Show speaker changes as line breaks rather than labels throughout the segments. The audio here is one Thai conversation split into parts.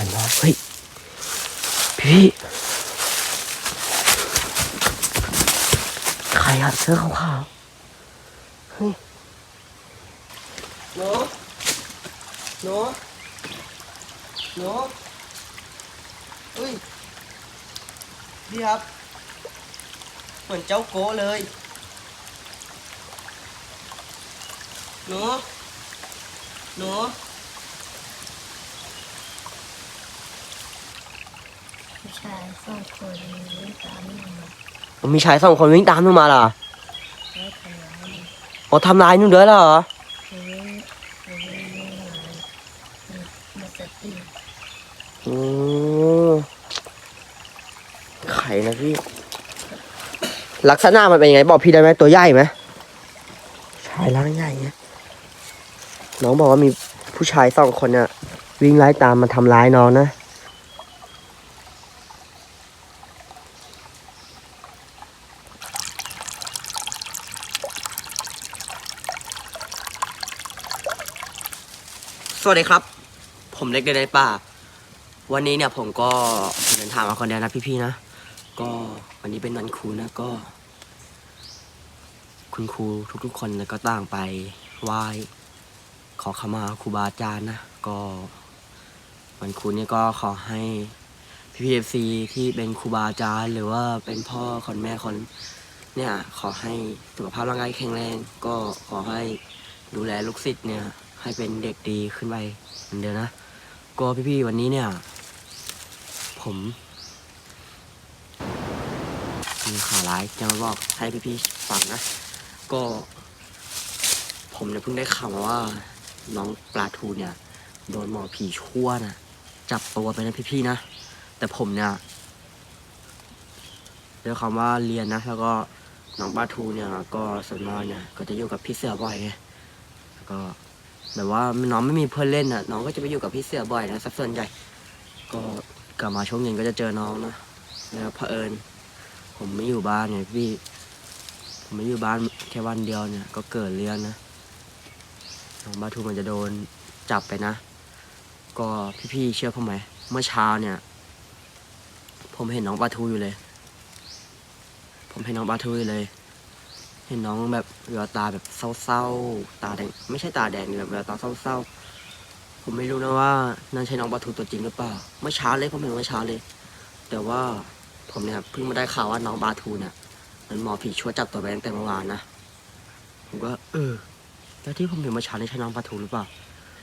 ชันมากเฮ้ยพี่ใครอะเสื้อขาวๆเฮ้ยหนูหนูหนูเฮ้ยพี่ครับ เหมือนเจ้าโก้เลยหนูหนู
ผู้ชายสองคนวิ่งตามหนูมา
มีชายสองคนวิ่งตามหนูมาเหรอ
แล้วทำร้ายหนู
อ๋อทำร้ายหนูด้วยเหรอ
หนูวิ่งหนูวิ่งวิ่งมาหนูหมดสติ
โอ้ไข่นะพี่ ลักษณะมันเป็นยังไงบอกพี่ได้ไหมตัวใหญ่ไหมชายร่างใหญ่เนี่ยน้องบอกว่ามีผู้ชายสองคนเนี่ยวิ่งไล่ตามมาทำร้ายน้องนะ วัสดีครับ ผมเล็กเดินในป่า วันนี้เนี่ยผมก็เดินทางมาคนเดียวนะพี่ๆนะ ก็วันนี้เป็นวันครูนะก็ คุณครูทุกๆคนเนี่ยก็ต่างไปไหว้ขอขมาครูบาอาจารย์นะ ก็วันครูเนี่ยก็ขอให้พี่พีเอฟซีที่เป็นครูบาอาจารย์ หรือว่าเป็นพ่อคนแม่คนเนี่ยขอให้สุขภาพร่างกายแข็งแรง ก็ขอให้ดูแลลูกศิษย์เนี่ย ให้เป็นเด็กดีขึ้นไปเหมือนเดิมนะก็พี่ๆวันนี้เนี่ย ผมมีข่าวร้ายจะมาบอกให้พี่ๆฟังนะ ก็ ผมเนี่ยเพิ่งได้ข่าวมาว่า น้องปลาทูเนี่ย โดนหมอผีชั่วนะจับตัวไปนะพี่ๆนะ แต่ผมเนี่ยด้วยคำว่าเรียนนะ แล้วก็น้องปลาทูเนี่ย ก็สวนมากเนี่ย ก็จะอยู่กับพี่เสือบ่อยไงแล้วก็ แบบว่าน้องไม่มีเพื่อนเล่นอะ น้องก็จะไปอยู่กับพี่เสือบ่อยนะสักส่วนใหญ่ ก็กลับมาช่วงเย็นก็จะเจอน้องนะแล้วเผอิญผมไม่อยู่บ้านไงพี่ ผมไม่อยู่บ้านแค่วันเดียวเนี่ย ก็เกิดเรื่องนะน้องบาทูมันจะโดนจับไปนะ ก็พี่ๆเชื่อผมไหมเมื่อเช้าเนี่ย ผมเห็นน้องปลาทูอยู่เลย ผมเห็นน้องปลาทูอยู่เลย เห็นน้องแบบ แววตาแบบเศร้าๆ ตาแดงไม่ใช่ตาแดงแบบแววตาเศร้าๆ ผมไม่รู้นะว่านั่นใช่น้องปลาทูตัวจริงหรือเปล่า เมื่อเช้าเลยผมเห็นเมื่อเช้าเลย แต่ว่าผมเนี่ยเพิ่งมาได้ข่าวว่าน้องปลาทูเนี่ยมันหมอผีช่วยจับตัวไปตั้งแต่เมื่อวานนะ ผมก็เออ แล้วที่ผมเห็นเมื่อเช้านี่ใช่น้องปลาทูหรือเปล่า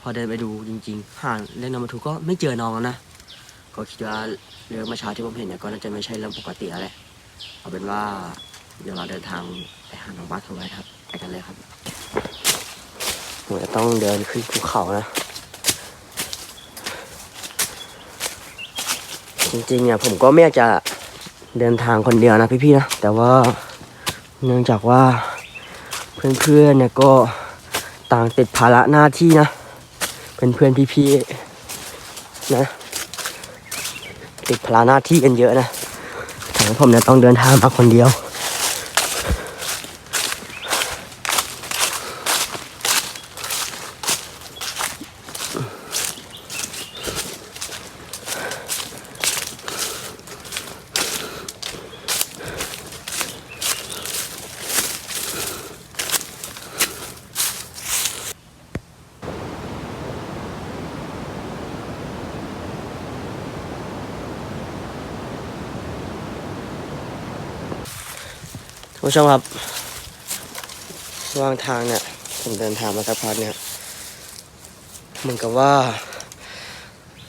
พอเดินไปดูจริงๆห่างเล่นน้องปลาทูก็ไม่เจอน้องแล้วนะ ก็คิดว่าเรื่องเมื่อเช้าที่ผมเห็นเนี่ยก็น่าจะไม่ใช่เรื่องปกติแล้วแหละเอาเป็นว่า เดี๋ยวเราเดินทางไปหาน้องบ้านเขาไว้ครับ ไปกันเลยครับผมจะต้องเดินขึ้นภูเขานะ จริงๆเนี่ยผมก็ไม่อยากจะเดินทางคนเดียวนะพี่ๆนะ แต่ว่าเนื่องจากว่าเพื่อนๆเนี่ยก็ต่างติดภาระหน้าที่นะ เป็นเพื่อนพี่ๆนะ ติดภาระหน้าที่กันเยอะนะทำให้ผมเนี่ยต้องเดินทางมาคนเดียว ผู้ชมครับระหว่างทางเนี่ย ผมเดินทางมาสักพักเนี่ย เหมือนกับว่า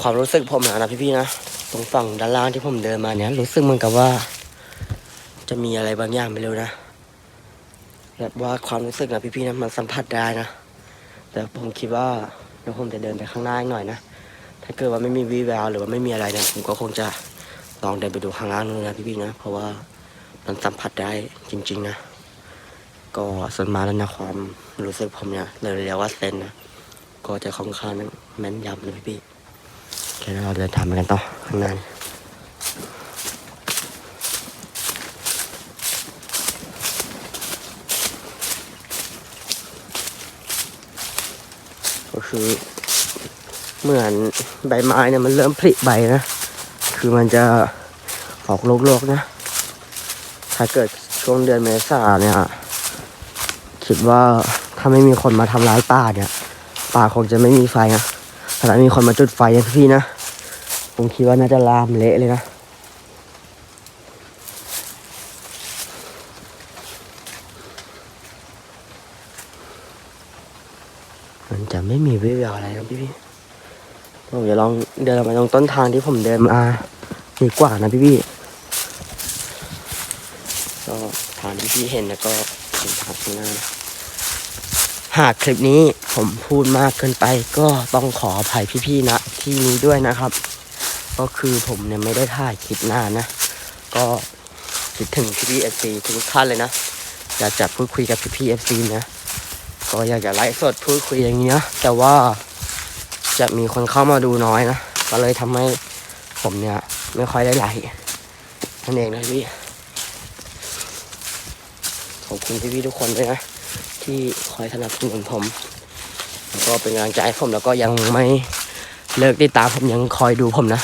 ความรู้สึกผมนะนะพี่ๆนะ ตรงฝั่งด้านล่างที่ผมเดินมาเนี่ย รู้สึกเหมือนกับว่า จะมีอะไรบางอย่างไม่รู้นะ แบบว่าความรู้สึกนะพี่ๆนะมันสัมผัสได้นะ แต่ผมคิดว่าเดี๋ยวผมจะเดินไปข้างหน้าอีกหน่อยนะ ถ้าเกิดว่าไม่มีวีแววหรือว่าไม่มีอะไรเนี่ยผมก็คงจะลองเดินไปดูข้างล่างนู้นนะพี่ๆนะ เพราะว่า มันสัมผัสได้จริง ๆ นะ ก็ส่วนมาแล้วนะความรู้สึกผมเนี่ยเลยเรียกว่าเซนนะ ก็จะค่อนข้างแม่นยำเลยพี่ๆโอเคแล้วเราเดินทางไปกันต่อข้างหน้านก็คือเหมือนใบไม้เนี่ยมันเริ่มผลิใบนะ คือมันจะออกโลกๆนะ ถ้าเกิดช่วงเดือนเมษาเนี่ยคิดว่าถ้าไม่มีคนมาทำร้ายป่าเนี่ยป่าคงจะไม่มีไฟนะถ้ามีคนมาจุดไฟนะพี่นะผมคิดว่าน่าจะลามเละเลยนะมันจะไม่มีวิวอะไรนะพี่พี่ผมจะลองเดินมาตรงต้นทางที่ผมเดินมาดีกว่านะพี่พี่ ทางที่พี่เห็นนะก็เป็นทางข้างหน้าหากคลิปนี้ผมพูดมากเกินไปก็ต้องขออภัยพี่ๆนะที่นี้ด้วยนะครับ ก็คือผมเนี่ยไม่ได้ถ่ายคลิปนานนะ ก็คิดถึงพี่ๆเอฟซีทุกท่านเลยนะอยากจะพูดคุยกับพี่ๆเอฟซีนะก็อยากจะไลฟ์สดพูดคุยอย่างนี้นะแต่ว่าจะมีคนเข้ามาดูน้อยนะก็เลยทำให้ผมเนี่ยไม่ค่อยได้ไลฟ์นั่นเองนะพี่ ขอบคุณพี่ๆทุกคนด้วยนะ ที่คอยสนับสนุนผม แล้วก็เป็นกำลังใจให้ผมแล้วก็ยังไม่เลิกติดตามผมยังคอยดูผมนะ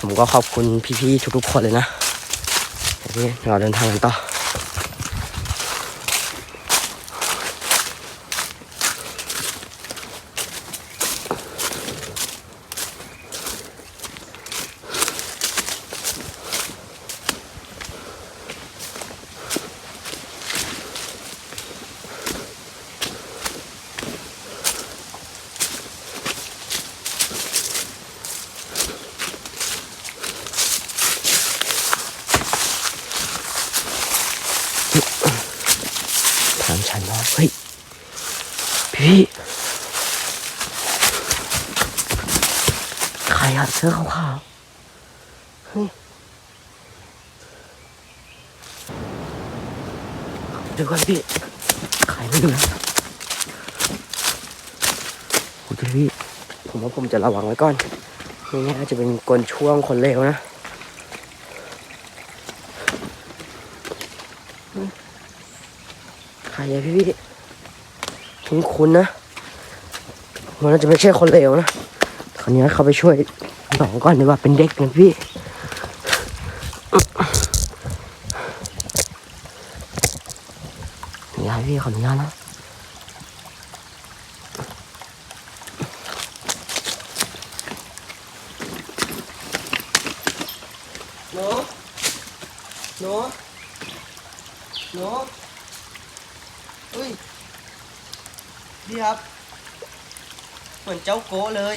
ผมก็ขอบคุณพี่ๆทุกๆคนเลยนะโอเคเราเดินทางกันต่อ ถามฉันว่าเฮ้ย พี่ ใครอะเสื้อขาวๆเฮ้ย เดี๋ยวก่อนพี่ใครไม่รู้นะโอเคพี่ ผมว่าผมจะระวังไว้ก่อนไม่งั้นอาจจะเป็นกลช่วงคนเลวนะใครอะพี่พี่คุ้นคุ้นนะมันน่าจะไม่ใช่คนเลวนะคราวนี้เขาไปช่วยน้องก่อนดีกว่าเป็นเด็กนะพี่ นี่ให้พี่ขออนุญาตนะหนูหนูหนู อุ้ยพี่ครับ เหมือนเจ้าโก้เลย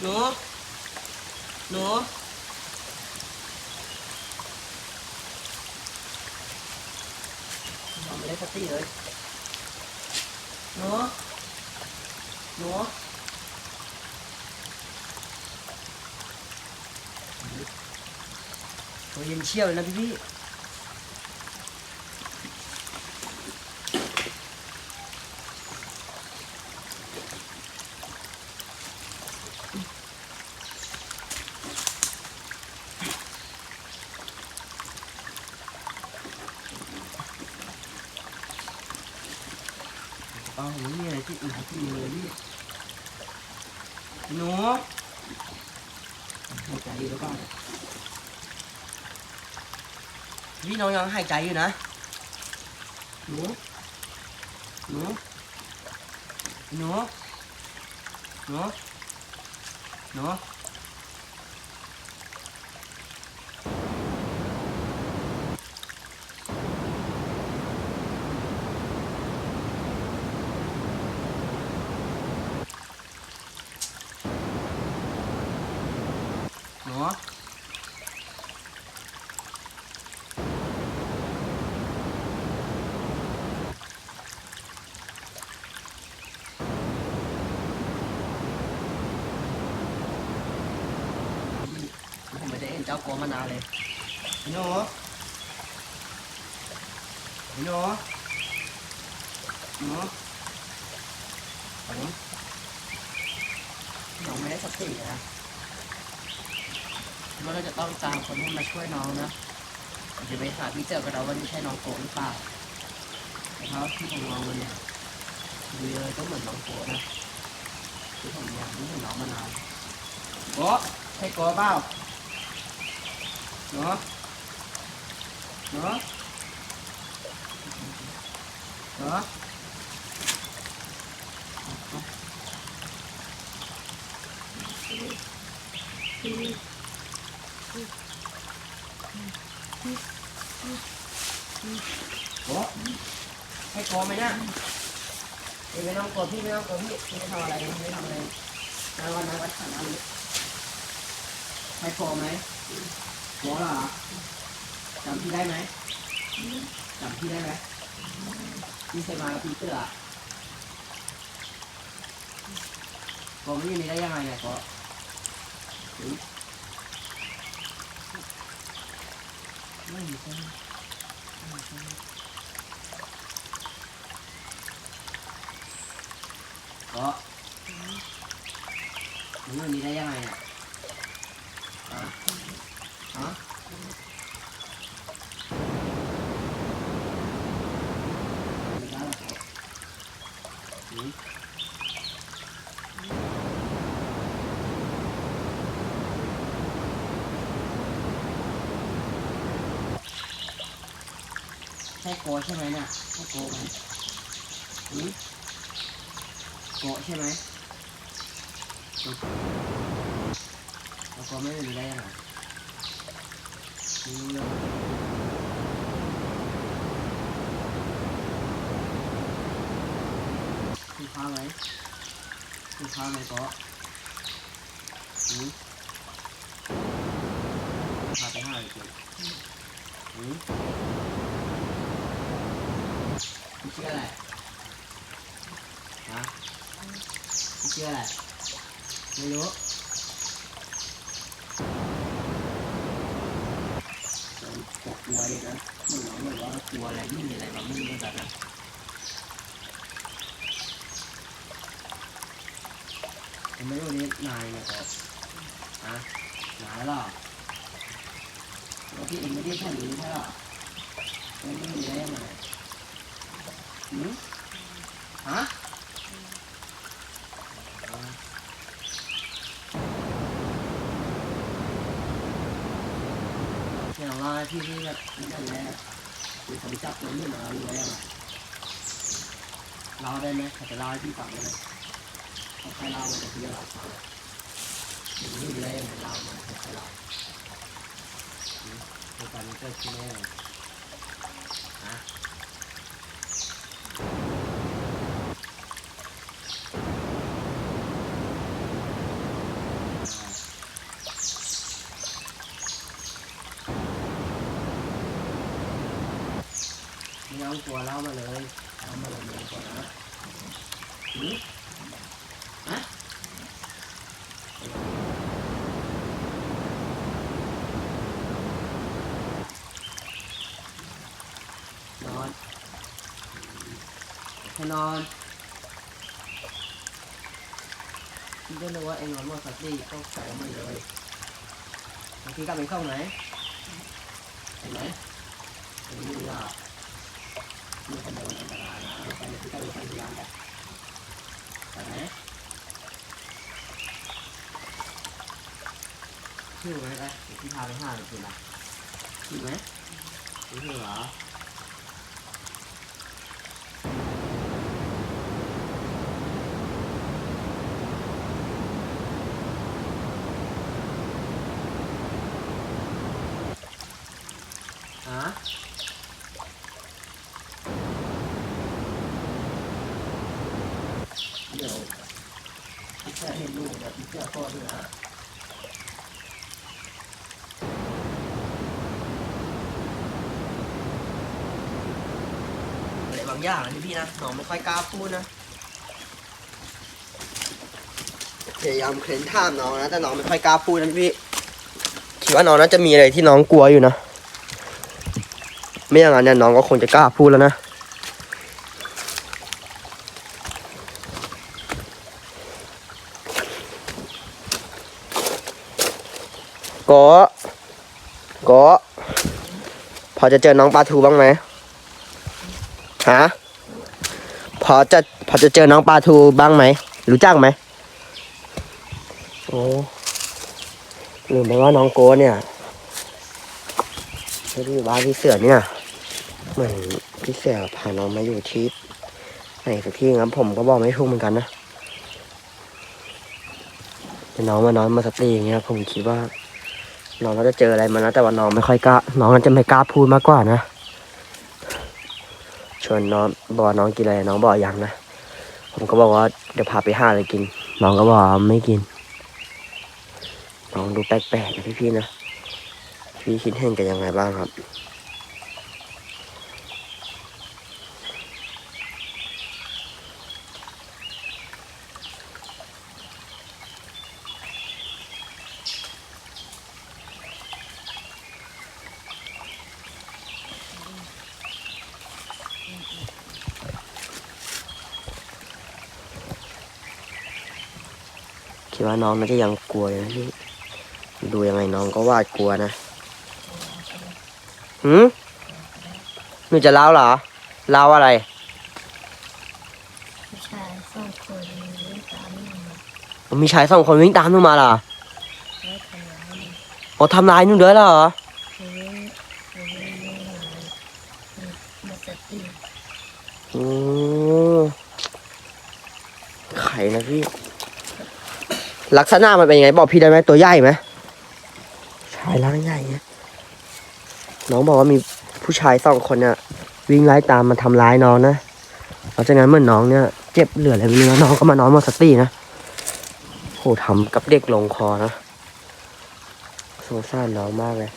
หนู หนูทำไม่ได้ สติเลยหนูหนูตัวเย็นเชี่ยวเลยนะพี่พี่ เอาไม่มีอะไรที่อื่นที่มีเลยพี่หนูหายใจอยู่หรือเปล่า พี่น้องยังหายใจอยู่นะหนูหนูหนูหนูหนูหนูผมไม่ได้เห็นเจ้าโกมานานเลยหนูหนูหนูผมน้องไม่ได้สติเลยนะว่าเราจะต้องตามคนที่มาช่วยน้องนะเดี๋ยวไปหาพี่เจอกันเราว่านี่ใช่น้องโกหรือเปล่าเพราะที่ผมมองมันเนี่ยดีเลยก็เหมือนน้องโกะนะที่ผมอยากรู้เห็นน้องมานานโกะใช่โกะเปล่า เนาะเนาะเนาะโกะให้โกะไหมเนี่ยเอ้ยไม่ต้ องโกะพี่ไม่ต้องโกะพี่พี่ไม่ทำอะไรไม่ทำอะไรนั่งวันนั่งวันขันนั่งให้โกะไหมโกะเหรอจำพี่ได้ไหมจำพี่ได้ไหมพี่เคยมาพี่เตอร์อกไม่ยู่นี่ได้ยังไงเนี่ยกะหือไม่อยู่ใช่ไหมไม่ยู่ใช่ไหมก็มันอยู่นี่ได้ยังไงอะฮะฮะไม่ได้หรอกครับหืม ใช่โกใช่ไหมเนี่ยใช่โกไหมหืมโกใช่ไหมแล้วก็ไม่รู้ได้ยังไงไม่รู้เรื่อง คุณพาไหมคุณพาไหมกะหืมพาไปห้าเลยคุณหืมคุณชื่ออะไรฮะไม่เชื่ออะไรไม่รู้กลัวอีกนะไมึงน้องเลยว่ากลัวอะไรไม่มีอะไรมามึงเป็นแบบนั้น ผมไม่รู้นี่นายเนะครับฮะนายหรอแล้วพี่เองไม่ได้แค่นี้ใช่หรอไม่ได้ได้ยังไงหืมฮะเนี่ยเราที่ที่แบบนั่นแหละคือผมจับมัวนไม่มาหรือยังไงเล่าได้ไหมเขาจะเล่าให้พี่ฟังได้ไหม เขาใครเล่ามันที่เราฟังนี่ได้ยังเล่ามันใครเล่าเหตุการณ์มันเกิดขึ้นได้ยังไงฮะไม่ต้องกลัวเล่ามาเลยเล่ามาเลยไม่ต้องกลัวนะหือฮะ นอนให้ นอนพี่ก็นึกว่าเองนอนมดสติก็ใส่มันเลยบางทีกลับไปเข้าไหนเห็นไหมเห็นไหมล่ะมีคนเดินอันตรายนะไปในที่ใกล้ไปที่ร้านกันไปไหมชื่อไหมไปที่พาไปห้าเลยคุณละชื่อไหมชื่อเหรอ ฮะเดี๋ยวพี่แค่เบบพี่แค่พ่อด้วยนะอะไรบางอย่างนะพี่นะน้องไม่ค่อยกล้าพูดนะ พยายามเค้นถามน้องนะ แต่น้องไม่ค่อยกล้าพูดนะพี่ คิดว่าน้องน่าจะมีอะไรที่น้องกลัวอยู่นะ ไม่อย่างนั้นเนี่ยน้องก็คงจะกล้าพูดแล้วนะ ก็ก็พอจะเจอน้องปลาทูบ้างไหมฮะพอจะพอจะเจอน้องปลาทูบ้างไหมรู้จักไหมโอ้ลืมไปว่าน้องโกเนี่ยไม่ได้อยู่บ้านพี่เสือเนี่ยเหมือนพี่เสือพาน้องมาอยู่ที่ไหนสักที่ครับผมก็บอกไม่ถูกเหมือนกันนะน้องมานอนมาสตรีอย่างเงี้ยผมคิดว่า น้องก็จะเจออะไรมานะแต่ว่าน้องไม่ค่อยกล้า น้องน่าจะไม่กล้าพูดมากกว่านะ ชวนน้องบอกน้องกินอะไรน้องบอกอย่างนะ ผมก็บอกว่าเดี๋ยวพาไปหาอะไรกิน น้องก็บอกไม่กิน น้องดูแปลกๆนะพี่ๆนะ พี่คิดเห็นกันยังไงบ้างครับ คิดว่าน้องน่าจะยังกลัวอยู่นะพี่ดูยังไงน้องก็วาดกลัวนะหืมหนูจะเล่าเหรอเล่าอะไร
ผู้ชายสองคนวิ่งตามหนูมา
มีชายสองคนวิ่งตามหนูมาเหรอ
แล้วทำร้ายหนู
โอ้ทำร้ายหนูด้วยเหรอ
หนูวิ่งหนูวิ่งวิ่งมาหนูหมดสติ
โอ้ไข่นะพี่ ลักษณะมันเป็นยังไงบอกพี่ได้ไหมตัวใหญ่ไหมชายร่างใหญ่เนี่ยน้องบอกว่ามีผู้ชายสองคนเนี่ยวิ่งไล่ตามมาทำร้ายน้องนะหลังจากนั้นเหมือนน้องเนี่ยเจ็บเหลืออะไรไม่รู้นะน้องก็มานอนหมดสตินะโหทำกับเด็กลงคอนะสงสารน้องมากเลย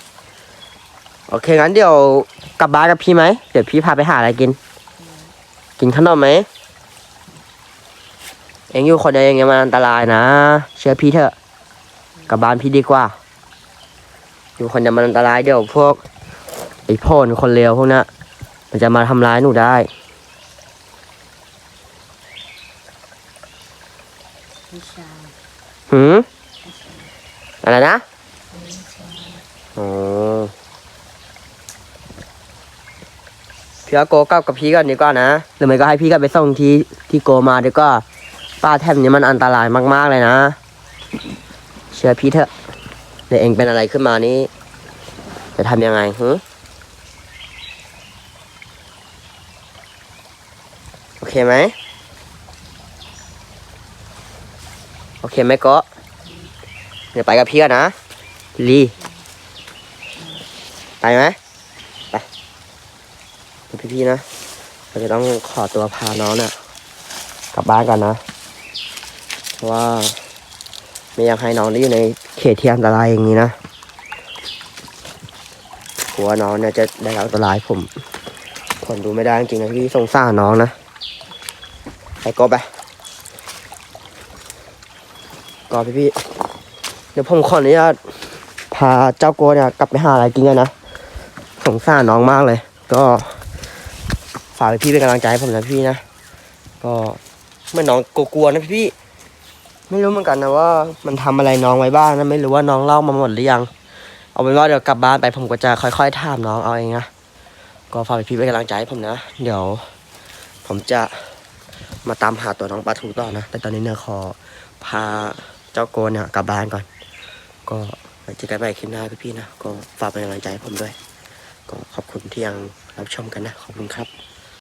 โอเคงั้นเดี๋ยวกลับบ้านกับพี่ไหมเดี๋ยวพี่พาไปหาอะไรกิน กินขนมไหม เองอยู่คนเดียวอย่างเงี้ยมันอันตรายนะ เชื่อพี่เถอะกลับบ้านพี่ดีกว่า อยู่คนเดียวมันอันตรายเดี๋ยวพวกไอ้พ่นคนเลวพวกเนี้ยมันจะมาทำร้ายหนูได้
ผู้ชาย
หืมอะไรนะ
ผู้ชาย
อ๋อพี่ว่าโกกลับกับพี่ก่อนดีกว่านะหรือไม่ก็ให้พี่กลับไปส่งที่ที่โกมาดีกว่า ป้าแถบนี้มันอันตรายมากๆเลยนะ เชื่อพี่เถอะเดี๋ยวเองเป็นอะไรขึ้นมานี่จะทำยังไงหืโอเคไหมโอเคไหมก็เดี๋ยวไปกับพี่กันนะลีไปไหมไปพี่พี่ๆนะเราจะต้องขอตัวพาน้องเนี่ยกลับบ้านกันนะ เพราะว่าไม่อยากให้น้องได้อยู่ในเขตที่อันตรายอย่างนี้นะกลัวน้องเนี่ยจะได้รับอันตรายผมทนดูไม่ได้จริงนะพี่สงสารน้องนะไปก็ไปก็พี่พี่เดี๋ยวผมขออนุญาตพาเจ้าโกเนี่ยกลับไปหาอะไรกินกันนะสงสารน้องมากเลย ก็ฝากพี่เป็นกำลังใจให้ผมนะพี่นะ ก็เมื่อน้องกลัวๆนะพี่ ไม่รู้เหมือนกันนะว่า มันทำอะไรน้องไว้บ้างนะไม่รู้ว่าน้องเล่ามาหมดหรือยัง เอาเป็นว่าเดี๋ยวกลับบ้านไปผมก็จะค่อยๆถามน้องเอาเองนะก็ฝากพี่เป็นกำลังใจให้ผมนะ เดี๋ยว ผมจะมาตามหาตัวน้องปลาทูต่อนะ แต่ตอนนี้เนี่ยขอพาเจ้าโกเนี่ยกลับบ้านก่อน ก็เจอกันใหม่คลิปหน้าพี่ๆนะ ก็ฝากเป็นกำลังใจให้ผมด้วย ก็ขอบคุณที่ยังรับชมกันนะ ขอบคุณครับ